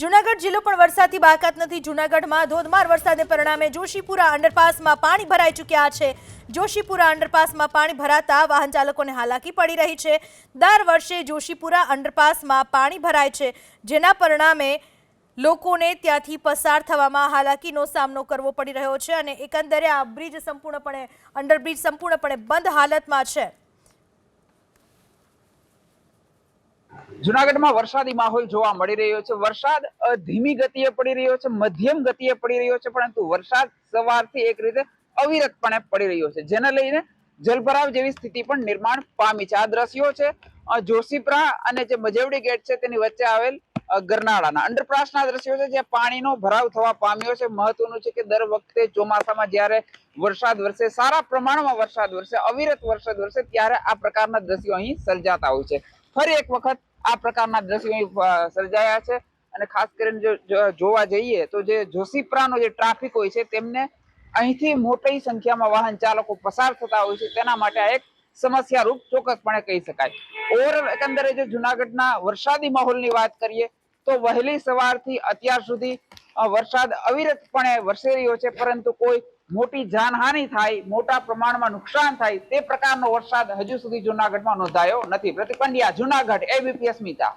જૂનાગઢ જિલ્લો પણ વરસાદથી બાકાત નથી. જૂનાગઢમાં ધોધમાર વરસાદને પરિણામે જોશીપુરા અંડરપાસમાં પાણી ભરાઈ ચૂક્યા છે. જોશીપુરા અંડરપાસમાં પાણી ભરાતા વાહન ચાલકોને હાલાકી પડી રહી છે. દર વર્ષે જોશીપુરા અંડરપાસમાં પાણી ભરાય છે, જેના પરિણામે લોકોને ત્યાંથી પસાર થવામાં હાલાકીનો સામનો કરવો પડી રહ્યો છે અને એકંદરે આ બ્રિજ સંપૂર્ણપણે અંડરબ્રિજ સંપૂર્ણપણે બંધ હાલતમાં છે. જુનાગઢમાં વરસાદી માહોલ જોવા મળી રહ્યો છે. વરસાદ ધીમી ગતિએ પડી રહ્યો છે, મધ્યમ ગતિએ પડી રહ્યો છે, પરંતુ વરસાદ સવારથી એક રીતે અવિરતપણે પડી રહ્યો છે. જેને લઈને જલભરાવ જેવી સ્થિતિ પણ નિર્માણ પામી છે. આ દ્રશ્યો છે જોશીપરા અને જે મજેવડી ગેટ છે, તેની વચ્ચે આવેલ ગરનાળાના. અંડરપાસના દ્રશ્યો છે, જ્યાં પાણીનો ભરાવ થવા પામ્યો છે. મહત્વનું છે કે દર વખતે ચોમાસામાં જ્યારે વરસાદ વરસે, સારા પ્રમાણમાં વરસાદ વરસે, અવિરત વરસાદ વરસે, ત્યારે આ પ્રકારના દ્રશ્યો અહીં સર્જાતા હોય છે. ફરી એક વખત આ પ્રકારના દ્રશ્યો સર્જાયા છે. અને ખાસ કરીને જો જોવા જઈએ તો જે જોશીપરાનો જે ટ્રાફિક હોય છે, તેમને અહીંથી મોટી સંખ્યામાં વાહન ચાલકો પસાર થતા હોય છે. તેના માટે આ એક સમસ્યારૂપ ચોક્કસપણે કહી શકાય. ઓવરઓલ એકંદરે જો જુનાગઢના વરસાદી માહોલની વાત કરીએ, તો વહેલી સવારથી અત્યાર સુધી વરસાદ અવિરતપણે વરસી રહ્યો છે. પરંતુ કોઈ મોટી જાનહાનિ થાય, મોટા પ્રમાણમાં નુકસાન થાય, તે પ્રકારનો વરસાદ હજુ સુધી જુનાગઢમાં નોંધાયો નથી. પ્રતિક પંડ્યા જુનાગઢ એબીપી અસ્મિતા